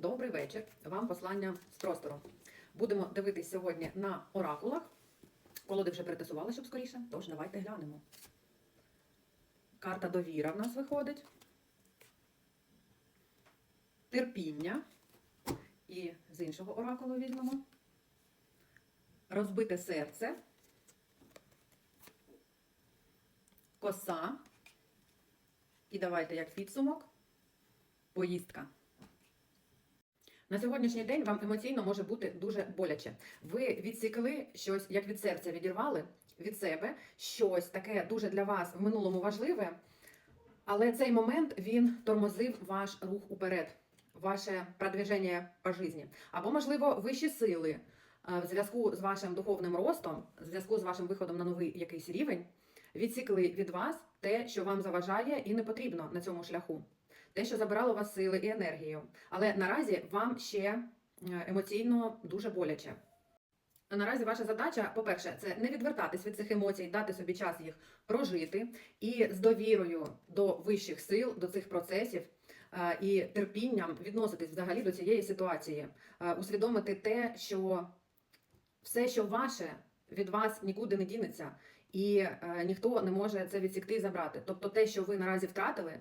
Добрий вечір. Вам послання з простору. Будемо дивитись сьогодні на оракулах. Колоди вже перетасували, щоб скоріше. Тож давайте глянемо. Карта довіра в нас виходить. Терпіння. І з іншого оракулу візьмемо. Розбите серце. Коса. І давайте як підсумок. Поїздка. На сьогоднішній день вам емоційно може бути дуже боляче. Ви відсікли щось, як від серця відірвали від себе, щось таке дуже для вас в минулому важливе, але цей момент він тормозив ваш рух уперед, ваше продвиження по житті. Або, можливо, вищі сили е, в зв'язку з вашим духовним ростом, в зв'язку з вашим виходом на новий якийсь рівень, відсікли від вас те, що вам заважає і не потрібно на цьому шляху те, що забирало у вас сили і енергію. Але наразі вам ще е, емоційно дуже боляче. Наразі ваша задача, по-перше, це не відвертатись від цих емоцій, дати собі час їх прожити і з довірою до вищих сил, до цих процесів е, і терпінням відноситись взагалі до цієї ситуації, Е, усвідомити те, що все, що ваше, від вас нікуди не дінеться, і ніхто не може це відсікти і забрати. Тобто, те, що ви наразі втратили,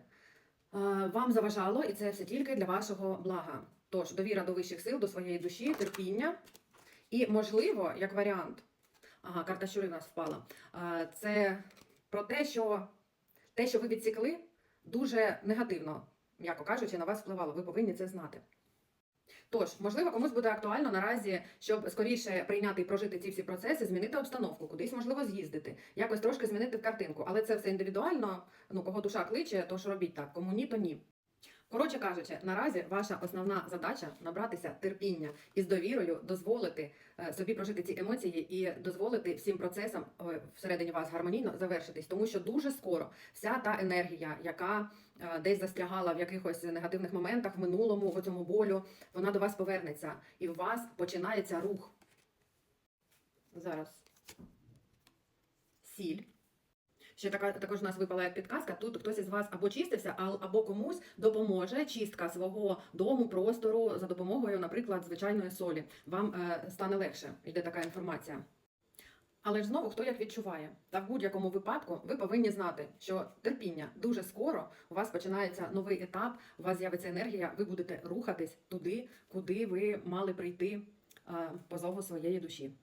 вам заважало, і це все тільки для вашого блага. Тож довіра до вищих сил, до своєї душі, терпіння. І, можливо, як варіант, ага, карта щури в нас впала. е, Це про те, що те, що ви відсікли, дуже негативно, м'яко кажучи, на вас впливало. Ви повинні це знати. Тож, можливо, комусь буде актуально наразі, щоб скоріше прийняти і прожити ці всі процеси, змінити обстановку, кудись можливо з'їздити, якось трошки змінити картинку. Але це все індивідуально. Ну, кого душа кличе, то ж робіть так, кому ні, то ні. Коротше кажучи, наразі ваша основна задача набратися терпіння і з довірою дозволити е, собі прожити ці емоції і дозволити всім процесам е, всередині вас гармонійно завершитись, тому що дуже скоро вся та енергія, яка е, десь застрягала в якихось негативних моментах в минулому, в цьому болю, вона до вас повернеться, і у вас починається рух. Зараз сіль. Ще така також у нас випала як підказка. Тут хтось із вас або чистився, або комусь допоможе чистка свого дому, простору за допомогою, наприклад, звичайної солі. Вам е, стане легше. Йде така інформація. Але ж знову хто як відчуває. Та в будь-якому випадку ви повинні знати, що терпіння дуже скоро у вас починається новий етап, у вас з'явиться енергія, ви будете рухатись туди, куди ви мали прийти е, по зову своєї душі.